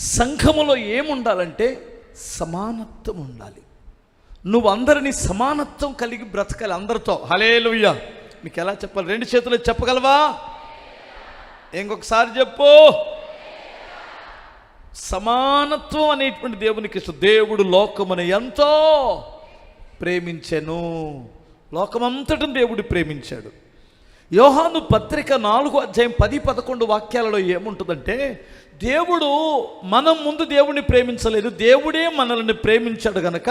సంఘములో ఏముండాలంటే సమానత్వం ఉండాలి. నువ్వు అందరినీ సమానత్వం కలిగి బ్రతకాలి అందరితో. హలేలుయ్య మీకు ఎలా చెప్పాలి? రెండు చేతులు చెప్పగలవా? ఇంకొకసారి చెప్పు. సమానత్వం అనేటువంటి దేవునికి ఇష్టం దేవుడు లోకమును ఎంతో ప్రేమించెను. లోకమంతటిని దేవుడు ప్రేమించాడు. యోహాను పత్రిక నాలుగు అధ్యాయం పది పదకొండు వాక్యాలలో ఏముంటుందంటే దేవుడు మనం ముందు దేవుడిని ప్రేమించలేదు దేవుడే మనల్ని ప్రేమించాడు గనక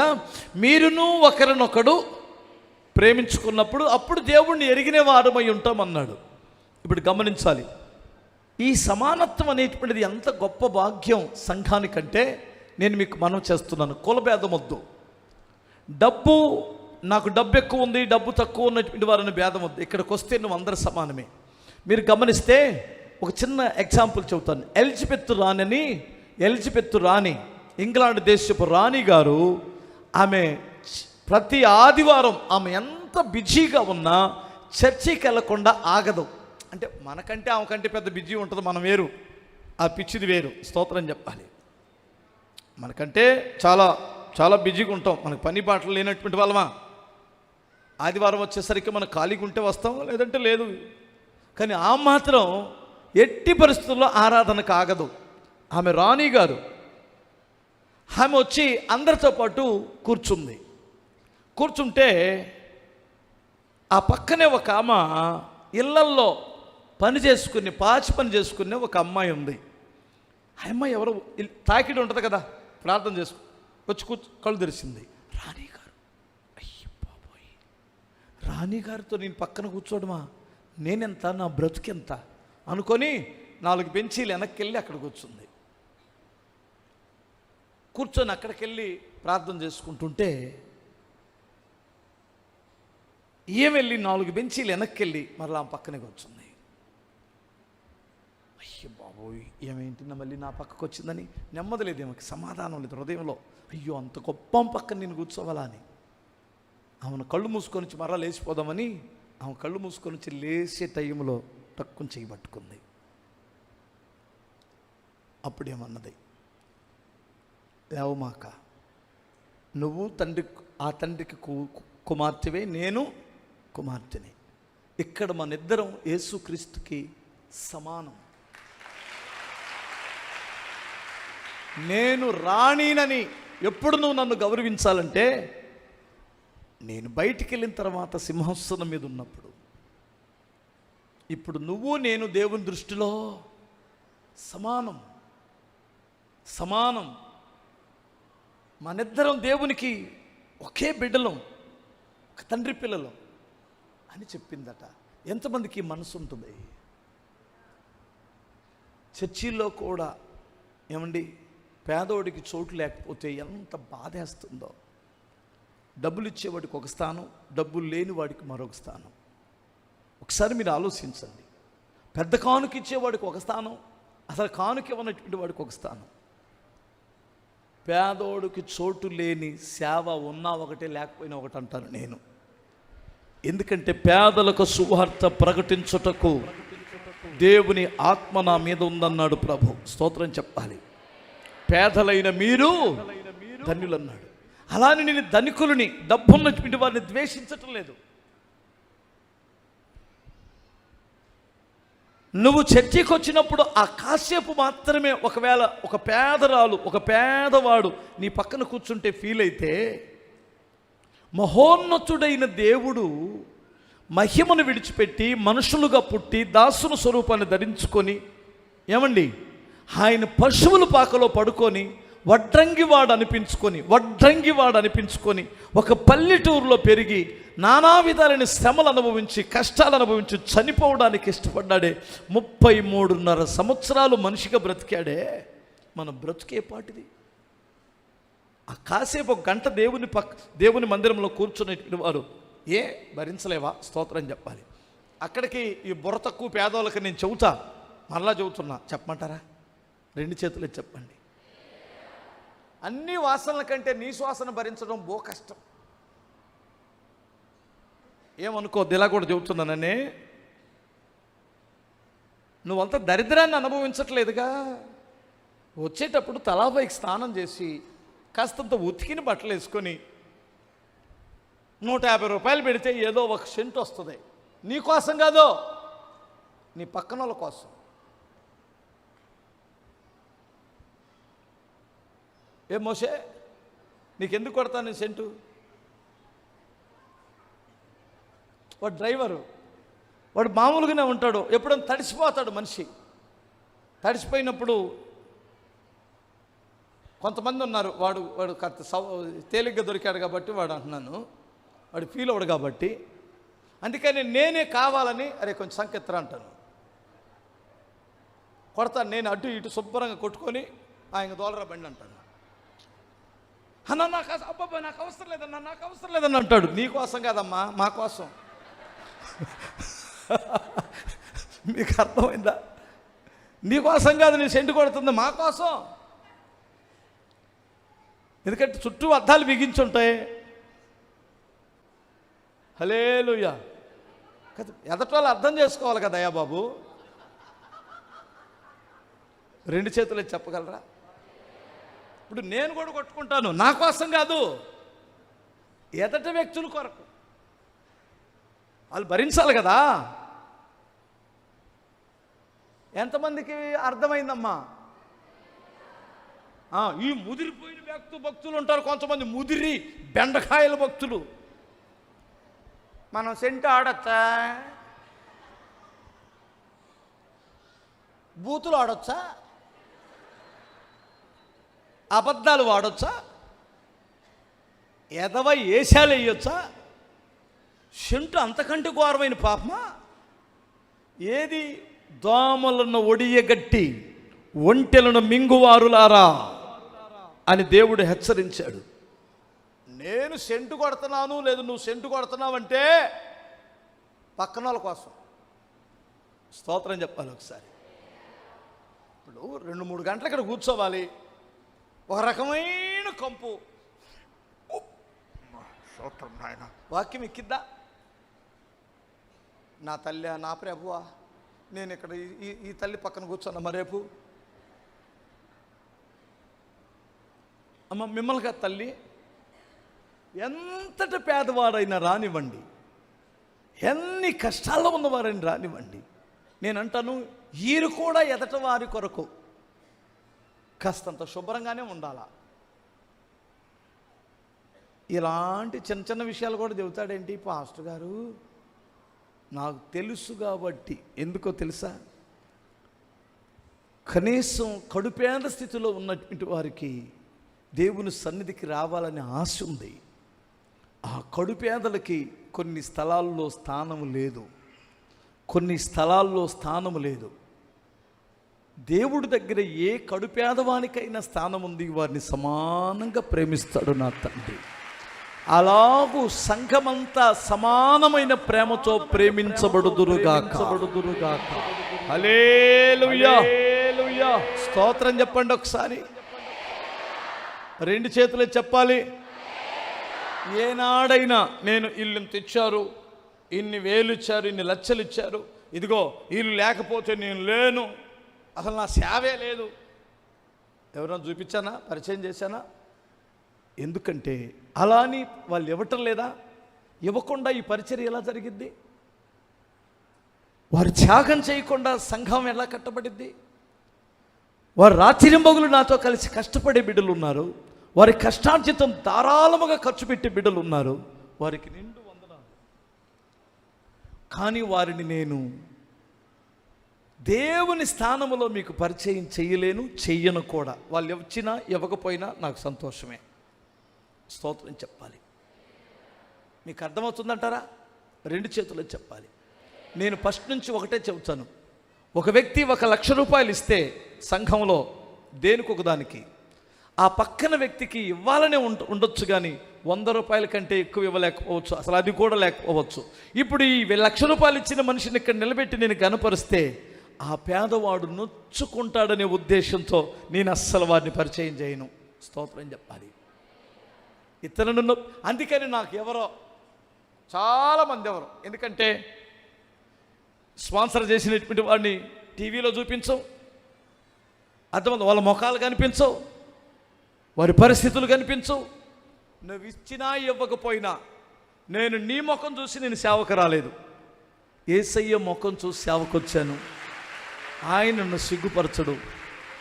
మీరును ఒకరినొకడు ప్రేమించుకున్నప్పుడు అప్పుడు దేవుణ్ణి ఎరిగిన వారమై ఉంటామన్నాడు. ఇప్పుడు గమనించాలి ఈ సమానత్వం అనేటువంటిది ఎంత గొప్ప భాగ్యం సంఘానికంటే నేను మీకు మనం చేస్తున్నాను కులభేదం వద్దు. డబ్బు నాకు డబ్బు ఎక్కువ ఉంది డబ్బు తక్కువ ఉన్నటువంటి వారిని భేదం ఉంది. ఇక్కడికి వస్తే నువ్వు అందరు సమానమే. మీరు గమనిస్తే ఒక చిన్న ఎగ్జాంపుల్ చెబుతాను. ఎలిజబెత్ రాణిని ఎలిజబెత్ రాణి ఇంగ్లాండ్ దేశపు రాణి గారు ఆమె ప్రతి ఆదివారం ఆమె ఎంత బిజీగా ఉన్నా చర్చికి వెళ్ళకుండా ఆగదు. అంటే మనకంటే ఆమె కంటే పెద్ద బిజీ ఉంటుంది మనం వేరు. ఆ పిచ్చిది వేరు. స్తోత్రం చెప్పాలి. మనకంటే చాలా చాలా బిజీగా ఉంటాం. మనకు పని పాటలు లేనటువంటి వాళ్ళమా? ఆదివారం వచ్చేసరికి మనం ఖాళీగా ఉంటే వస్తాం లేదంటే లేదు. కానీ ఆ మాత్రం ఎట్టి పరిస్థితుల్లో ఆరాధన కాగదు ఆమె రాణి గారు. ఆమె వచ్చి అందరితో పాటు కూర్చుంది. కూర్చుంటే ఆ పక్కనే ఒక ఆమె ఇళ్ళల్లో పని చేసుకుని పాచి పని చేసుకునే ఒక అమ్మాయి ఉంది. ఆ అమ్మాయి ఎవరు తాకిడి ఉంటుంది కదా ప్రార్థన చేసుకు వచ్చి కూర్చు కళ్ళు తెరిచింది. రాణి రాణిగారితో నేను పక్కన కూర్చోడమా? నేనెంత? నా బ్రతుకెంత? అనుకొని నాలుగు బెంచీలు వెనక్కి వెళ్ళి అక్కడ కూర్చుంది. కూర్చొని అక్కడికి వెళ్ళి ప్రార్థన చేసుకుంటుంటే ఏం వెళ్ళి నాలుగు బెంచీలు వెనక్కి వెళ్ళి మరలా పక్కనే కూర్చుంది. అయ్యో బాబోయ్! ఏమేంటి మళ్ళీ నా పక్కకు వచ్చిందని నెమ్మది లేదు ఆమెకి సమాధానం లేదు హృదయంలో. అయ్యో అంత గొప్ప పక్కన నేను కూర్చోవాలా అని. ఆమెను కళ్ళు మూసుకొని మరలా లేచిపోదామని ఆమె కళ్ళు మూసుకొని వచ్చి లేచే టైంలో తక్కువ చేయబట్టుకుంది అప్పుడేమన్నది లేవమాక నువ్వు తండ్రి ఆ తండ్రికి కు- కుమార్తెవే నేను కుమార్తెని. ఇక్కడ మన ఇద్దరం యేసుక్రీస్తుకి సమానం. నేను రాణినని ఎప్పుడు నువ్వు నన్ను గౌరవించాలంటే నేను బయటికి వెళ్ళిన తర్వాత సింహాసనం మీద ఉన్నప్పుడు ఇప్పుడు నువ్వు నేను దేవుని దృష్టిలో సమానం సమానం. మనిద్దరం దేవునికి ఒకే బిడ్డలం ఒక తండ్రి పిల్లలం అని చెప్పిందట. ఎంతమందికి మనసు ఉంటుంది? చర్చిల్లో కూడా ఏమండి పేదోడికి చోటు లేకపోతే ఎంత బాధేస్తుందో. డబ్బులు ఇచ్చేవాడికి ఒక స్థానం డబ్బులు లేని వాడికి మరొక స్థానం. ఒకసారి మీరు ఆలోచించండి. పెద్ద కానుక ఇచ్చేవాడికి ఒక స్థానం అసలు కానుక ఇవ్వనటువంటి వాడికి ఒక స్థానం. పేదోడికి చోటు లేని సేవ ఉన్నా ఒకటే లేకపోయినా ఒకటి అంటాను నేను. ఎందుకంటే పేదలకు సువార్త ప్రకటించుటకు దేవుని ఆత్మ నా మీద ఉందన్నాడు ప్రభు. స్తోత్రం చెప్పాలి. పేదలైన మీరు ధన్యులన్నాడు. అలానే నేను ధనికులని డబ్బున్నటువంటి వారిని ద్వేషించటం లేదు. నువ్వు చర్చికి వచ్చినప్పుడు ఆ కాసేపు మాత్రమే ఒకవేళ ఒక పేదరాలు ఒక పేదవాడు నీ పక్కన కూర్చుంటే ఫీల్ అయితే మహోన్నతుడైన దేవుడు మహిమను విడిచిపెట్టి మనుషులుగా పుట్టి దాసుని స్వరూపాన్ని ధరించుకొని ఏమండి? ఆయన పశువుల పాకలో పడుకొని వడ్రంగివాడు అనిపించుకొని వడ్రంగివాడు అనిపించుకొని ఒక పల్లెటూరులో పెరిగి నానా విధాలైన శ్రమలు అనుభవించి కష్టాలు అనుభవించి చనిపోవడానికి ఇష్టపడ్డాడే. ముప్పై మూడున్నర సంవత్సరాలు మనిషిగా బ్రతికాడే. మన బ్రతికే పాటిది. ఆ కాసేపు ఒక గంట దేవుని పక్క దేవుని మందిరంలో కూర్చునేటువంటి వారు ఏ భరించలేవా? స్తోత్రం చెప్పాలి. అక్కడికి ఈ బుర్ర తక్కువ పేదోళ్ళకి నేను చెబుతా. మరలా చెబుతున్నా. చెప్పమంటారా? రెండు చేతులు చెప్పండి. అన్ని వాసనల కంటే నీ శ్వాసన భరించడం బో కష్టం. ఏమనుకో ఇలా కూడా చెబుతున్నానని నువ్వంత దరిద్రాన్ని అనుభవించట్లేదుగా. వచ్చేటప్పుడు తలాపైకి స్నానం చేసి కాస్తంత ఉతికిన బట్టలు వేసుకొని నూట యాభై రూపాయలు పెడితే ఏదో ఒక సెంట్ వస్తుంది. నీ కోసం కాదో? నీ పక్కన వాళ్ళ కోసం. ఏ మోసే నీకెందుకు కొడతాను నేను సెంటు? వాడు డ్రైవరు. వాడు మామూలుగానే ఉంటాడు. ఎప్పుడైనా తడిసిపోతాడు మనిషి. తడిసిపోయినప్పుడు కొంతమంది ఉన్నారు. వాడు వాడు కాస్త సవ- తేలిగ్గా దొరికాడు కాబట్టి వాడు అంటున్నాను. వాడు ఫీల్ అవ్వడు కాబట్టి. అందుకని నేనే కావాలని అరే కొంచెం సంకెత్తరా అంటాను. కొడతాను. నేను అటు ఇటు శుభ్రంగా కొట్టుకొని ఆయన దోలరా బండి అంటాను. అన్న నాకు అస- నాకు అవసరం లేదన్న నాకు అవసరం లేదన్న అంటాడు. నీ కోసం కాదమ్మా మా కోసం. మీకు అర్థమైందా? నీకోసం కాదు నీ సెంటు కొడుతుంది మా కోసం. ఎందుకంటే చుట్టూ అద్దాలు బిగించుంటాయి హలేలుయ్యా కదా ఎదటి వాళ్ళు అర్థం చేసుకోవాలి కదా అయ్యా బాబు? రెండు చేతులు చెప్పగలరా? ఇప్పుడు నేను కూడా కొట్టుకుంటాను. నా కోసం కాదు. ఎదటి వ్యక్తుల కొరకు. వాళ్ళు భరించాలి కదా. ఎంతమందికి అర్థమైందమ్మా? ఈ ముదిరిపోయిన వ్యక్తు భక్తులు ఉంటారు. కొంతమంది ముదిరి బెండకాయల భక్తులు. మనం సెంటు ఆడచ్చా? బూతులు ఆడొచ్చా? అబద్ధాలు వాడొచ్చా? ఎదవ ఏశాలు వేయొచ్చా? సెంటు అంతకంటే ఘోరమైన పాపమా? ఏది? దోమలను ఒడియగట్టి ఒంటెలను మింగువారులారా అని దేవుడు హెచ్చరించాడు. నేను సెంటు కొడుతున్నాను లేదు నువ్వు సెంటు కొడుతున్నావంటే పక్కన వాళ్ళ కోసం. స్తోత్రం చెప్పాలి ఒకసారి. ఇప్పుడు రెండు మూడు గంటలు ఇక్కడ కూర్చోవాలి. ఒక రకమైన కంపు. స్తోత్రం నాయన. వాక్యం ఎక్కిద్దా? నా తల్లి నా ప్రభువా నేను ఇక్కడ ఈ- ఈ తల్లి పక్కన కూర్చున్నా రేపు. అమ్మ మిమ్మల్ని తల్లి ఎంతటి పేదవాడైనా రానివ్వండి. ఎన్ని కష్టాల్లో ఉన్నవారైనా రానివ్వండి. నేను అంటాను వీరు కూడా ఎదట వారి కొరకు. కాస్తంత శుభ్రంగానే ఉండాలా? ఇలాంటి చిన్న చిన్న విషయాలు కూడా చెబుతాడేంటి పాస్టర్ గారు? నాకు తెలుసు కాబట్టి. ఎందుకో తెలుసా? కనీసం కడుపేంద స్థితిలో ఉన్నటువంటి వారికి దేవుని సన్నిధికి రావాలని ఆశ ఉంది. ఆ కడుపేదలకి కొన్ని స్థలాల్లో స్థానం లేదు. కొన్ని స్థలాల్లో స్థానం లేదు. దేవుడి దగ్గర ఏ కడుపేదవానికైనా స్థానం ఉంది వారిని సమానంగా ప్రేమిస్తాడు నా తండ్రి. అలాగూ సంఘమంతా సమానమైన ప్రేమతో ప్రేమించబడుదురుగాక. హల్లెలూయా. స్తోత్రం చెప్పండి ఒకసారి. రెండు చేతులే చెప్పాలి. ఏనాడైనా నేను ఇల్లు తెచ్చారు ఇన్ని వేలు ఇచ్చారు ఇన్ని లక్షలు ఇచ్చారు ఇదిగో ఇల్లు లేకపోతే నేను లేను. అసలు నా సేవే లేదు. ఎవరైనా చూపించానా? పరిచయం చేశానా? ఎందుకంటే అలా అని వాళ్ళు ఇవ్వటం లేదా? ఇవ్వకుండా ఈ పరిచర్య ఎలా జరిగిద్ది? వారు త్యాగం చేయకుండా సంఘం ఎలా కట్టబడిద్ది? వారు రాత్రింబగులు నాతో కలిసి కష్టపడే బిడ్డలు ఉన్నారు వారి కష్టార్జితం ధారాళముగా ఖర్చు పెట్టే బిడ్డలు ఉన్నారు వారికి నిండు వందనాలు. కానీ వారిని నేను దేవుని స్థానములో మీకు పరిచయం చేయలేను చెయ్యను కూడా. వాళ్ళు వచ్చినా ఇవ్వకపోయినా నాకు సంతోషమే. స్తోత్రం చెప్పాలి. మీకు అర్థమవుతుందంటారా? రెండు చేతులు చెప్పాలి. నేను ఫస్ట్ నుంచి ఒకటే చెబుతాను. ఒక వ్యక్తి ఒక లక్ష రూపాయలు ఇస్తే సంఘంలో దేనికి ఒకదానికి ఆ పక్కన వ్యక్తికి ఇవ్వాలనే ఉండ ఉండొచ్చు కానీ వంద రూపాయల కంటే ఎక్కువ ఇవ్వలేకపోవచ్చు. అసలు అది కూడా లేకపోవచ్చు. ఇప్పుడు ఈ లక్ష రూపాయలు ఇచ్చిన మనిషిని ఇక్కడ నిలబెట్టి నేను కనపరిస్తే ఆ పేదవాడు నొచ్చుకుంటాడనే ఉద్దేశంతో నేను అస్సలు వారిని పరిచయం చేయను. స్తోత్రం చెప్పాలి. ఇతరులను అందుకని నాకు ఎవరో చాలామంది ఎవరు. ఎందుకంటే స్పాన్సర్ చేసినటువంటి వాడిని టీవీలో చూపించవు అర్థం వాళ్ళ ముఖాలు కనిపించవు వారి పరిస్థితులు కనిపించవు నువ్వు ఇచ్చినా ఇవ్వకపోయినా నేను నీ ముఖం చూసి నేను సేవకు రాలేదు. ఏసయ్య ముఖం చూసి సేవకు ఆయనను ఆయన నన్ను సిగ్గుపరచడు.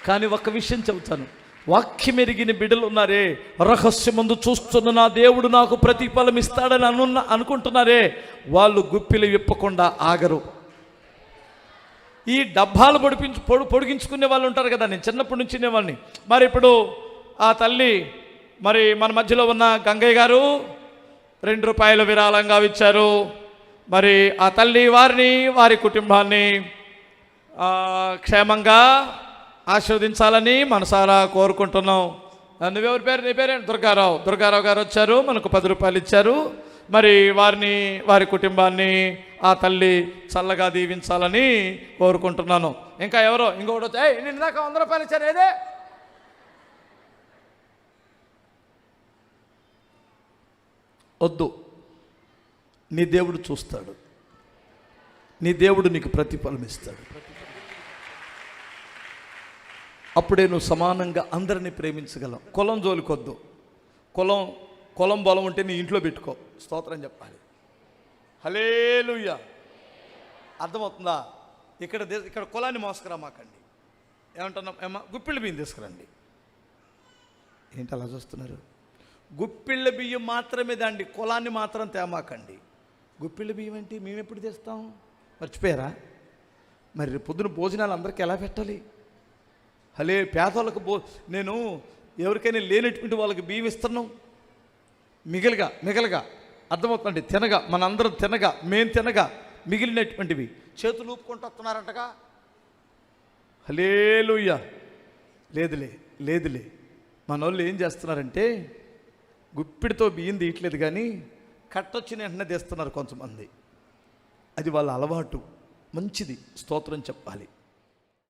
కానీ ఒక విషయం చెబుతాను. వాక్యం ఎరిగిన బిడ్డలు ఉన్నారే రహస్యమందు చూస్తున్న నా దేవుడు నాకు ప్రతిఫలం ఇస్తాడని అనున్న అనుకుంటున్నారే వాళ్ళు గుప్పిలు విప్పకుండా ఆగరు. ఈ డబ్బాలు పొడిపించు పొడు పొడిగించుకునే వాళ్ళు ఉంటారు కదా నేను చిన్నప్పటి నుంచి వాళ్ళని మరి ఇప్పుడు ఆ తల్లి మరి మన మధ్యలో ఉన్న గంగయ్య గారు రెండు రూపాయలు విరాళంగా ఇచ్చారు. మరి ఆ తల్లి వారిని వారి కుటుంబాన్ని క్షేమంగా ఆస్వాదించాలని మనసారా కోరుకుంటున్నాం. నువ్వెవరి పేరు? నీ పేరే దుర్గారావు. దుర్గారావు గారు వచ్చారు మనకు పది రూపాయలు ఇచ్చారు. మరి వారిని వారి కుటుంబాన్ని ఆ తల్లి చల్లగా దీవించాలని కోరుకుంటున్నాను. ఇంకా ఎవరో? ఇంకొకటి వచ్చి నేను దాకా వంద రూపాయలు ఇచ్చారు ఏదే? వద్దు. నీ దేవుడు చూస్తాడు. నీ దేవుడు నీకు ప్రతిఫలం ఇస్తాడు అప్పుడే నువ్వు సమానంగా అందరినీ ప్రేమించగలవు. కులం జోలికొద్దు. కులం కులం బలం ఉంటే నీ ఇంట్లో పెట్టుకో. స్తోత్రం చెప్పాలి. హలేలుయ్య అర్థమవుతుందా? ఇక్కడ దే- ఇక్కడ కులాన్ని మోసుకురామాకండి ఏమంటున్నాం? ఏమా గుప్పిళ్ళ బియ్యం తీసుకురండి. ఏంటి అలా చూస్తున్నారు? గుప్పిళ్ళ బియ్యం మాత్రమే దాండి కులాన్ని మాత్రం తేమాకండి. గుప్పిళ్ళ బియ్యం ఏంటి? మేము ఎప్పుడు తెస్తాం? మర్చిపోయారా? మరి పొద్దున భోజనాలు అందరికీ ఎలా పెట్టాలి? హలే పేదవాళ్ళకు బో నేను ఎవరికైనా లేనటువంటి వాళ్ళకి బియ్యం ఇస్తున్నాం మిగిలిగా మిగలగా అర్థమవుతుందండి? తినగా మనందరం తినగా మేం తినగా మిగిలినటువంటివి. చేతులు ఊపుకుంటూ వస్తున్నారంటగా? హలేలుయ్య. లేదులే లేదులే. మన వాళ్ళు ఏం చేస్తున్నారంటే గుప్పిడితో బియ్యం తీయట్లేదు కానీ కట్టొచ్చిన వెంటనే తీస్తున్నారు కొంతమంది. అది వాళ్ళ అలవాటు. మంచిది. స్తోత్రం చెప్పాలి.